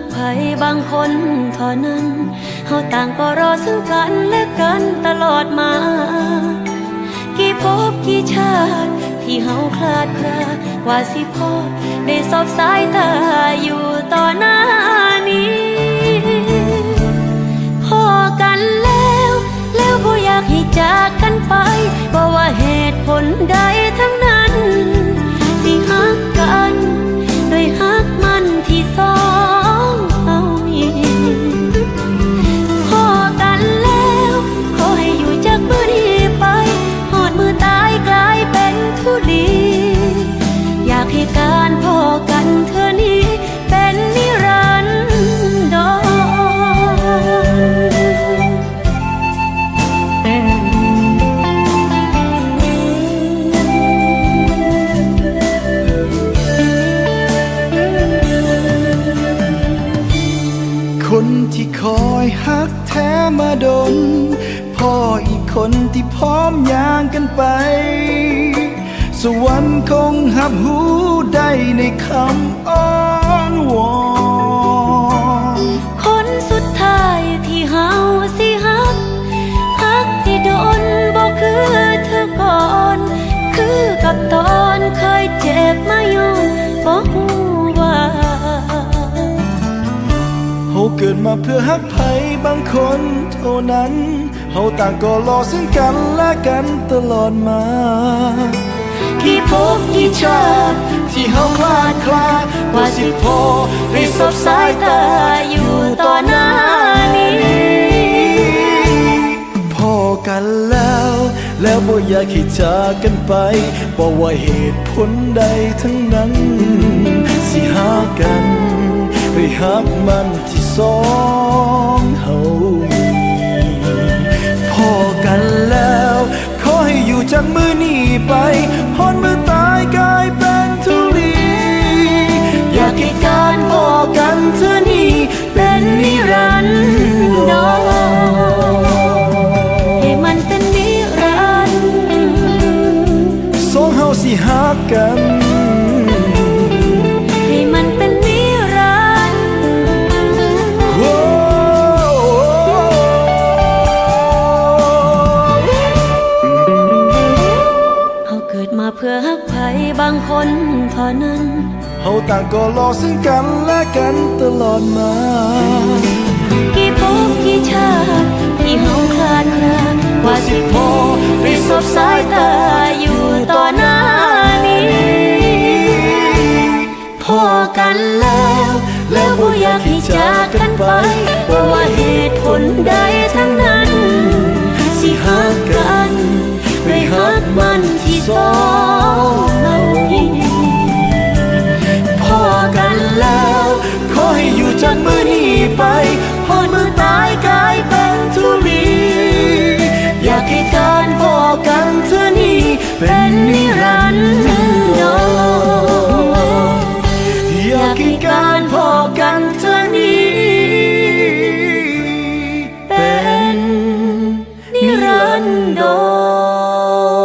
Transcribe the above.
กไผบางคนเท่านั้นเฮาต่างก็รอซึ่งกันและกันตลอดมา กี่ภพกี่ชาติ ที่เฮาคลาดคลากว่าสิพบได้สอบสายตาอยู่ต่อหน้านี้พอกันแล้ว แล้วบ่อยากให้จากกันไปบ่ว่าเหตุผลใด ที่คอยฮักแท้มาดน พ่ออีกคนที่พร้อมย่างกันไป สวรรค์คงหับหูได้ในคำอ้อนวอน มาเพื่อฮักไผบางคนเท่านั้น เฮาต่างก็รอซึ่งกันและกันตลอดมา กี่ภพกี่ชาติที่เฮาคลาดคลาว่าสิพอได้สบสายตาอยู่ต่อหน้านี้พอกันแล้ว แล้วบ่อยากให้จากกันไปบอกว่าเหตุผลใดทั้งนั้น สิหากันไปหักมันท สองเฮามีพอกันแล้ว ขอให้อยู่จากมือนี้ไปพอนมือตายกลายเป็นทุลี อยากให้การพอกันเธอนี้เป็นนิรันดรให้มันเป็นนิรันดร์สองเฮาสิหากัน บางคนเท่านั้นเฮาต่างก็รอซึ่งกันและกันตลอดมา กี่ภพกี่ชาติที่เฮาคลาดคลากว่าสิพอได้สบสายตาอยู่ต่อหน้านี้ พอกันแล้ว แล้วบ่อยากให้จากกันไปบ่ว่าเหตุผลใดทั้งนั้น สิหักกันไม่หักมันที่สอง จากมือนี้ไปหอดมือ